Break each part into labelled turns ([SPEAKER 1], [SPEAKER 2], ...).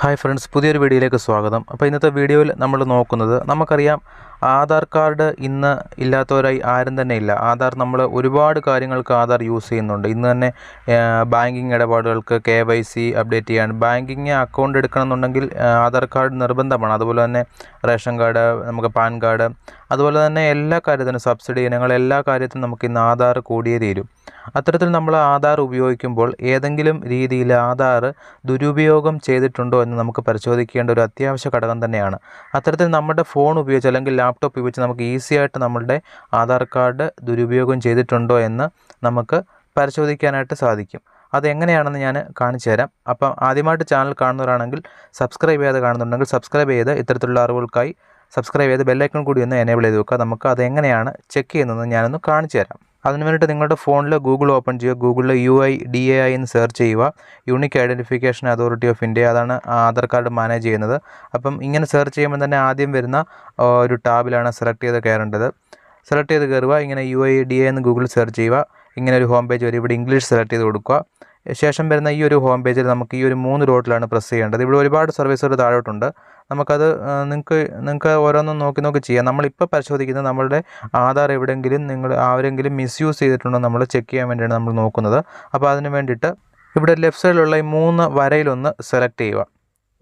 [SPEAKER 1] Hi friends പുതിയൊരു വീഡിയോയിലേക്ക് സ്വാഗതം. അപ്പോൾ ഇന്നത്തെ വീഡിയോയിൽ നമ്മൾ നോക്കുന്നത് നമുക്കറിയാം ആധാർ കാർഡ് ഇന്ന് ഇല്ലാത്തവരായി ആരും തന്നെ ഇല്ല. ആധാർ നമ്മൾ ഒരുപാട് കാര്യങ്ങൾക്ക് ആധാർ യൂസ് ചെയ്യുന്നുണ്ട്. ഇന്ന് തന്നെ ബാങ്കിങ് ഇടപാടുകൾക്ക് കെ വൈ സി അപ്ഡേറ്റ് ചെയ്യാൻ ബാങ്കിങ് അക്കൗണ്ട് എടുക്കണമെന്നുണ്ടെങ്കിൽ ആധാർ കാർഡ് നിർബന്ധമാണ്. അതുപോലെ തന്നെ റേഷൻ കാർഡ് നമുക്ക് പാൻ കാർഡ് അതുപോലെ തന്നെ എല്ലാ കാര്യത്തിനും സബ്സിഡി ഇനങ്ങൾ എല്ലാ കാര്യത്തിനും നമുക്ക് ഇന്ന് ആധാർ കൂടിയേ തീരും. അത്തരത്തിൽ നമ്മൾ ആധാർ ഉപയോഗിക്കുമ്പോൾ ഏതെങ്കിലും രീതിയിൽ ആധാർ ദുരുപയോഗം ചെയ്തിട്ടുണ്ടോ എന്ന് നമുക്ക് പരിശോധിക്കേണ്ട ഒരു അത്യാവശ്യ ഘടകം തന്നെയാണ്. അത്തരത്തിൽ നമ്മുടെ ഫോൺ ഉപയോഗിച്ച് അല്ലെങ്കിൽ ലാപ്ടോപ്പ് ഉപയോഗിച്ച് നമുക്ക് ഈസിയായിട്ട് നമ്മളുടെ ആധാർ കാർഡ് ദുരുപയോഗം ചെയ്തിട്ടുണ്ടോ എന്ന് നമുക്ക് പരിശോധിക്കാനായിട്ട് സാധിക്കും. അതെങ്ങനെയാണെന്ന് ഞാൻ കാണിച്ചു തരാം. അപ്പം ആദ്യമായിട്ട് ചാനൽ കാണുന്നവരാണെങ്കിൽ സബ്സ്ക്രൈബ് ചെയ്ത് കാണുന്നുണ്ടെങ്കിൽ സബ്സ്ക്രൈബ് ചെയ്ത് ഇത്തരത്തിലുള്ള അറിവുകൾക്കായി സബ്സ്ക്രൈബ് ചെയ്ത് ബെല്ലൈക്കൺ കൂടി ഒന്ന് എനേബിൾ ചെയ്ത് വെക്കുക. നമുക്ക് അതെങ്ങനെയാണ് ചെക്ക് ചെയ്യുന്നതെന്ന് ഞാനൊന്ന് കാണിച്ചു തരാം. അതിന് വേണ്ടിയിട്ട് നിങ്ങളുടെ ഫോണിൽ ഗൂഗിൾ ഓപ്പൺ ചെയ്യുക. ഗൂഗിളിൽ U I D A I എന്ന് സെർച്ച് ചെയ്യുക. Unique identification authority of India അതാണ് ആധാർ കാർഡ് മാനേജ് ചെയ്യുന്നത്. അപ്പം ഇങ്ങനെ സെർച്ച് ചെയ്യുമ്പോൾ തന്നെ ആദ്യം വരുന്ന ഒരു ടാബിലാണ് സെലക്ട് ചെയ്ത് കയറേണ്ടത്. സെലക്ട് ചെയ്ത് കയറുക. ഇങ്ങനെ യു ഐ ഡി എ എന്ന് ഗൂഗിൾ സെർച്ച് ചെയ്യുക. ഇങ്ങനെ ഒരു ഹോം പേജ് വരും ഇവിടെ ഇംഗ്ലീഷ് സെലക്ട് ചെയ്ത് കൊടുക്കുക. ശേഷം വരുന്ന ഈ ഒരു ഹോം പേജിൽ നമുക്ക് ഈ ഒരു മൂന്ന് ഡോട്ടിലാണ് പ്രസ് ചെയ്യേണ്ടത്. ഇവിടെ ഒരുപാട് സർവീസുകൾ താഴോട്ടുണ്ട്. നമുക്കത് നിങ്ങൾക്ക് നിങ്ങൾക്ക് ഓരോന്നും നോക്കി നോക്കി ചെയ്യാം. നമ്മളിപ്പോൾ പരിശോധിക്കുന്നത് നമ്മളുടെ ആധാർ എവിടെയെങ്കിലും നിങ്ങൾ ആരെങ്കിലും മിസ്യൂസ് ചെയ്തിട്ടുണ്ടോ നമ്മൾ ചെക്ക് ചെയ്യാൻ വേണ്ടിയാണ് നമ്മൾ നോക്കുന്നത്. അപ്പോൾ അതിന് വേണ്ടിയിട്ട് ഇവിടെ ലെഫ്റ്റ് സൈഡിലുള്ള ഈ മൂന്ന് വരയിലൊന്ന് സെലക്ട് ചെയ്യുക.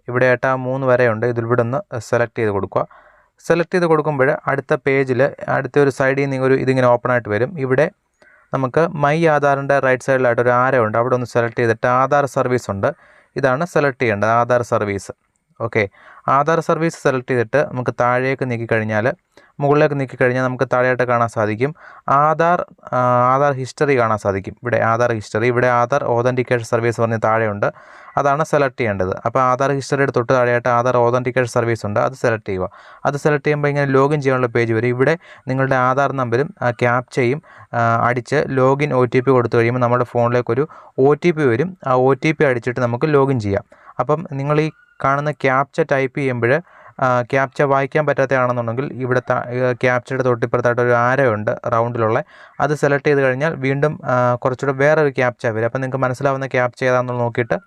[SPEAKER 1] ഇവിടെ ആയിട്ട് ആ മൂന്ന് വരയുണ്ട്. ഇതിൽ ഇവിടെ ഒന്ന് സെലക്ട് ചെയ്ത് കൊടുക്കുക. സെലക്ട് ചെയ്ത് കൊടുക്കുമ്പോൾ അടുത്ത പേജിൽ അടുത്ത ഒരു സൈഡിൽ നിന്ന് ഒരു ഇതിങ്ങനെ ഓപ്പൺ ആയിട്ട് വരും. ഇവിടെ നമുക്ക് മൈ ആധാറിന്റെ റൈറ്റ് സൈഡിലായിട്ട് ഒരു ആരോ ഉണ്ട്. അവിടെ ഒന്ന് സെലക്ട് ചെയ്തിട്ട് ആധാർ സർവീസ് ഉണ്ട്. ഇതാണ് സെലക്ട് ചെയ്യേണ്ടത്. Aadhaar service okay. Aadhaar service select ചെയ്തിട്ട് നമുക്ക് താഴേക്ക് നീക്കിക്കഴിഞ്ഞാൽ മുകളിലേക്ക് നീക്കിക്കഴിഞ്ഞാൽ നമുക്ക് താഴെയായിട്ട് കാണാൻ സാധിക്കും. ആധാർ ആധാർ ഹിസ്റ്ററി കാണാൻ സാധിക്കും. ഇവിടെ ആധാർ ഹിസ്റ്ററി ഇവിടെ ആധാർ ഓതന്റിക്കേഷൻ സർവീസ് പറഞ്ഞ് താഴെയുണ്ട്. അതാണ് സെലക്ട് ചെയ്യേണ്ടത്. അപ്പോൾ ആധാർ ഹിസ്റ്ററിയുടെ തൊട്ട് താഴെയായിട്ട് ആധാർ ഓതന്റിക്കേഷൻ സർവീസ് ഉണ്ട്. അത് സെലക്ട് ചെയ്യുക. അത് സെലക്ട് ചെയ്യുമ്പോൾ ഇങ്ങനെ ലോഗിൻ ചെയ്യാനുള്ള പേജ് വരും. ഇവിടെ നിങ്ങളുടെ ആധാർ നമ്പരും ക്യാപ്ചയും അടിച്ച് ലോഗിൻ ഒ ടി പി കൊടുത്തു കഴിയുമ്പോൾ നമ്മുടെ ഫോണിലേക്കൊരു ഒ ടി പി വരും. ആ ഒ ടി പി അടിച്ചിട്ട് നമുക്ക് ലോഗിൻ ചെയ്യാം. അപ്പം നിങ്ങൾ ഈ കാണുന്ന ക്യാപ്ച ടൈപ്പ് ചെയ്യുമ്പോൾ ക്യാപ്ച വായിക്കാൻ പറ്റാത്തതാണെന്നുണ്ടെങ്കിൽ ഇവിടെ ക്യാപ്ചയുടെ തൊട്ടിപ്പുറത്തായിട്ട് ഒരു ആരയുണ്ട് റൗണ്ടിലുള്ള. അത് സെലക്ട് ചെയ്ത് കഴിഞ്ഞാൽ വീണ്ടും കുറച്ചുകൂടെ വേറൊരു ക്യാപ്ച വരും. അപ്പോൾ നിങ്ങൾക്ക് മനസ്സിലാവുന്ന ക്യാപ്ച ഏതാണെന്ന് നോക്കിയിട്ട്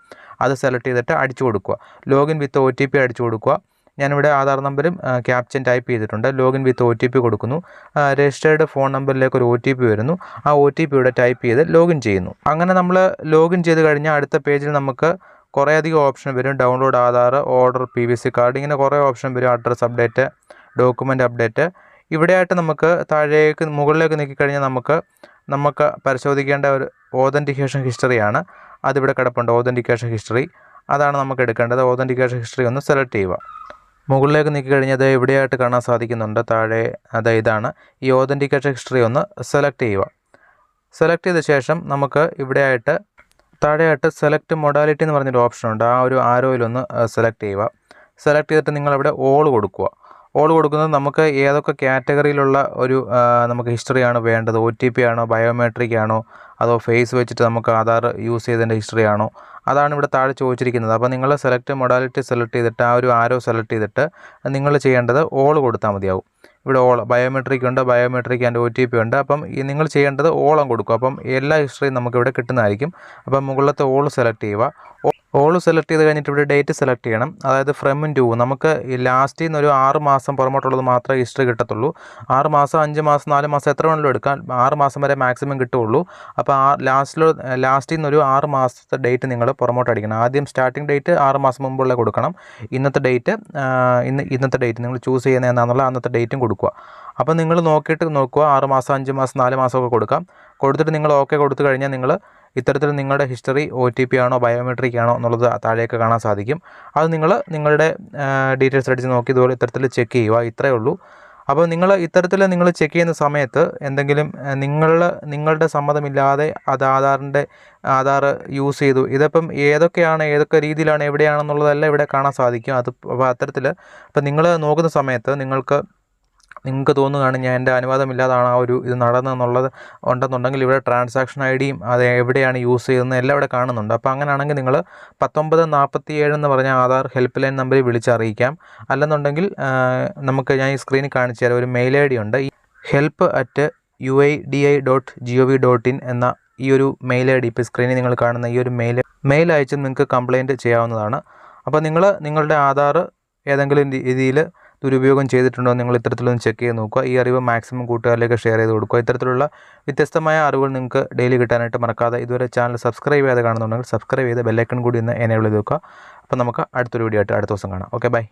[SPEAKER 1] അത് സെലക്ട് ചെയ്തിട്ട് അടിച്ചു കൊടുക്കുക. Login with O T P അടിച്ചു കൊടുക്കുക. ഞാനിവിടെ ആധാർ നമ്പരും ക്യാപ്ചൻ ടൈപ്പ് ചെയ്തിട്ടുണ്ട്. Login with O T P കൊടുക്കുന്നു. രജിസ്റ്റേർഡ് ഫോൺ നമ്പറിലേക്ക് ഒരു ഒ ടി പി വരുന്നു. ആ ഒ ടി പി ഇവിടെ ടൈപ്പ് ചെയ്ത് ലോഗിൻ ചെയ്യുന്നു. അങ്ങനെ നമ്മൾ ലോഗിൻ ചെയ്ത് കഴിഞ്ഞാൽ അടുത്ത പേജിൽ നമുക്ക് കുറേയധികം ഓപ്ഷൻ വരും. Download Aadhaar order P V C card ഇങ്ങനെ കുറേ ഓപ്ഷൻ വരും. അഡ്രസ്സ് അപ്ഡേറ്റ് ഡോക്യുമെന്റ് അപ്ഡേറ്റ് ഇവിടെയായിട്ട് നമുക്ക് താഴേക്ക് മുകളിലേക്ക് നീക്കിക്കഴിഞ്ഞാൽ നമുക്ക് നമുക്ക് പരിശോധിക്കേണ്ട ഒരു ഓതന്റിക്കേഷൻ ഹിസ്റ്ററിയാണ് അതിവിടെ കിടപ്പുണ്ട്. ഓതന്റിക്കേഷൻ ഹിസ്റ്ററി അതാണ് നമുക്ക് എടുക്കേണ്ടത്. ഓതന്റിക്കേഷൻ ഹിസ്റ്ററി ഒന്ന് സെലക്ട് ചെയ്യുക. മുകളിലേക്ക് നീക്കി കഴിഞ്ഞാൽ അത് എവിടെയായിട്ട് കാണാൻ സാധിക്കുന്നുണ്ട്. താഴെ അത് ഇതാണ്. ഈ ഓതന്റിക്കേഷൻ ഹിസ്റ്ററി ഒന്ന് സെലക്ട് ചെയ്യുക. സെലക്ട് ചെയ്ത ശേഷം നമുക്ക് ഇവിടെയായിട്ട് താഴെയായിട്ട് സെലക്ട് മൊഡാലിറ്റി എന്ന് പറഞ്ഞൊരു ഓപ്ഷൻ ഉണ്ട്. ആ ഒരു ആരോയിലൊന്ന് സെലക്ട് ചെയ്യുക. സെലക്ട് ചെയ്തിട്ട് നിങ്ങളവിടെ ഓൾ കൊടുക്കുക. ഓൾ കൊടുക്കുന്നത് നമുക്ക് ഏതൊക്കെ കാറ്റഗറിയിലുള്ള ഒരു നമുക്ക് ഹിസ്റ്ററിയാണ് വേണ്ടത്? ഒ ടി പി ആണോ? ബയോമെട്രിക് ആണോ? അതോ ഫേസ് വെച്ചിട്ട് നമുക്ക് ആധാർ യൂസ് ചെയ്തതിന്റെ ഹിസ്റ്ററി ആണോ? അതാണ് ഇവിടെ താഴെ ചോദിച്ചിരിക്കുന്നത്. അപ്പോൾ നിങ്ങൾ സെലക്ട് മൊഡാലിറ്റി സെലക്ട് ചെയ്തിട്ട് ആ ഒരു ആരോ സെലക്ട് ചെയ്തിട്ട് നിങ്ങൾ ചെയ്യേണ്ടത് ഓൾ കൊടുത്താൽ മതിയാവും. ഇവിടെ ഓൾ ബയോമെട്രിക് ഉണ്ട് biometric and O T P ഉണ്ട്. അപ്പം നിങ്ങൾ ചെയ്യേണ്ടത് ഓളം കൊടുക്കും. അപ്പം എല്ലാ ഹിസ്റ്ററിയും നമുക്ക് ഇവിടെ കിട്ടുന്നതായിരിക്കും. അപ്പം മുകളിലത്തെ ഓൾ സെലക്ട് ചെയ്യുക ഓൾ സെലക്ട് ചെയ്ത് കഴിഞ്ഞിട്ട് ഇവിടെ ഡേറ്റ് സെലക്ട് ചെയ്യണം. അതായത് ഫ്രമും ടു നമുക്ക് ലാസ്റ്റിൽ നിന്ന് ഒരു ആറ് മാസം പുറമോട്ടുള്ളത് മാത്രമേ ഹിസ്റ്ററി കിട്ടത്തുള്ളൂ. ആറ് മാസം അഞ്ച് മാസം നാല് മാസം എത്ര വേണമെങ്കിലും എടുക്കാം. ആറ് മാസം വരെ മാക്സിമം കിട്ടുള്ളൂ അപ്പോൾ ആ ലാസ്റ്റിൽ ലാസ്റ്റിൽ നിന്ന് ഒരു ആറ് മാസത്തെ ഡേറ്റ് നിങ്ങൾ പുറമോട്ട് അടിക്കണം. ആദ്യം സ്റ്റാർട്ടിംഗ് ഡേറ്റ് ആറ് മാസം മുമ്പുള്ള കൊടുക്കണം. ഇന്നത്തെ ഡേറ്റ് ഇന്ന് ഇന്നത്തെ ഡേറ്റ് നിങ്ങൾ ചൂസ് ചെയ്യുന്ന എന്നാന്നുള്ള അന്നത്തെ ഡേറ്റും കൊടുക്കുക. അപ്പോൾ നിങ്ങൾ നോക്കിയിട്ട് നോക്കുക. ആറ് മാസം അഞ്ച് മാസം നാല് മാസമൊക്കെ കൊടുക്കാം. കൊടുത്തിട്ട് നിങ്ങൾ ഓക്കെ കൊടുത്തു കഴിഞ്ഞാൽ നിങ്ങൾ ഇത്തരത്തിൽ നിങ്ങളുടെ ഹിസ്റ്ററി ഒ ടി പി ആണോ ബയോമെട്രിക് ആണോ എന്നുള്ളത് താഴേക്ക് കാണാൻ സാധിക്കും. അത് നിങ്ങൾ നിങ്ങളുടെ ഡീറ്റെയിൽസ് അടിച്ച് നോക്കി ഇതുപോലെ ഇത്തരത്തിൽ ചെക്ക് ചെയ്യുക. ഇത്രയേ ഉള്ളൂ. അപ്പോൾ നിങ്ങൾ ഇത്തരത്തിൽ നിങ്ങൾ ചെക്ക് ചെയ്യുന്ന സമയത്ത് എന്തെങ്കിലും നിങ്ങൾ നിങ്ങളുടെ സമ്മതമില്ലാതെ അത് ആധാറിന്റെ ആധാർ യൂസ് ചെയ്തു. ഇതിപ്പം ഏതൊക്കെയാണ് ഏതൊക്കെ രീതിയിലാണ് എവിടെയാണെന്നുള്ളതെല്ലാം ഇവിടെ കാണാൻ സാധിക്കും. അത് അപ്പോൾ അത്തരത്തിൽ ഇപ്പം നിങ്ങൾ നോക്കുന്ന സമയത്ത് നിങ്ങൾക്ക് നിങ്ങൾക്ക് തോന്നുകയാണ് ഞാൻ എന്റെ അനുവാദമില്ലാതാണ് ആ ഒരു ഇത് നടന്നതെന്നുള്ളത് ഉണ്ടെന്നുണ്ടെങ്കിൽ ഇവിടെ ട്രാൻസാക്ഷൻ ഐ ഡിയും അത് എവിടെയാണ് യൂസ് ചെയ്തതെന്ന് എല്ലാം ഇവിടെ കാണുന്നുണ്ട്. അപ്പോൾ അങ്ങനെയാണെങ്കിൽ നിങ്ങൾ പത്തൊമ്പത് നാൽപ്പത്തി ഏഴ് എന്ന് പറഞ്ഞ ആധാർ ഹെൽപ്പ് ലൈൻ നമ്പറിൽ വിളിച്ചറിയിക്കാം അല്ലെന്നുണ്ടെങ്കിൽ നമുക്ക് ഞാൻ ഈ സ്ക്രീനിൽ കാണിച്ചു തരാം. ഒരു മെയിൽ ഐ ഡി ഉണ്ട്. ഈ help at U I D I dot G O V dot in എന്ന ഈ ഒരു മെയിൽ ഐ ഡി ഇപ്പോൾ സ്ക്രീനിൽ നിങ്ങൾ കാണുന്ന ഈ ഒരു മെയിൽ മെയിൽ അയച്ച് നിങ്ങൾക്ക് കംപ്ലയിന്റ് ചെയ്യാവുന്നതാണ്. അപ്പോൾ നിങ്ങൾ നിങ്ങളുടെ ആധാർ ഏതെങ്കിലും രീതിയിൽ ദുരുപയോഗം ചെയ്തിട്ടുണ്ടോ നിങ്ങൾ ഇത്തരത്തിലൊന്ന് ചെക്ക് ചെയ്ത് നോക്കുക. ഈ അറിവ് മാക്സിമം കൂട്ടുകാരിലേക്ക് ഷെയർ ചെയ്ത് കൊടുക്കുക. ഇത്തരത്തിലുള്ള വ്യത്യസ്തമായ അറിവുകൾ നിങ്ങൾക്ക് ഡെയിലി കിട്ടാനായിട്ട് മറക്കാതെ ഇതുവരെ ചാനൽ സബ്സ്ക്രൈബ് ചെയ്യാതെ കാണുന്നുണ്ടെങ്കിൽ സബ്സ്ക്രൈബ് ചെയ്ത് ബെല്ലൈക്കൺ കൂടി ഒന്ന് എനേബിൾ ചെയ്ത് നോക്കുക അപ്പോൾ നമുക്ക് അടുത്തൊരു വീഡിയോ ആയിട്ട് അടുത്ത ദിവസം കാണാം. Okay bye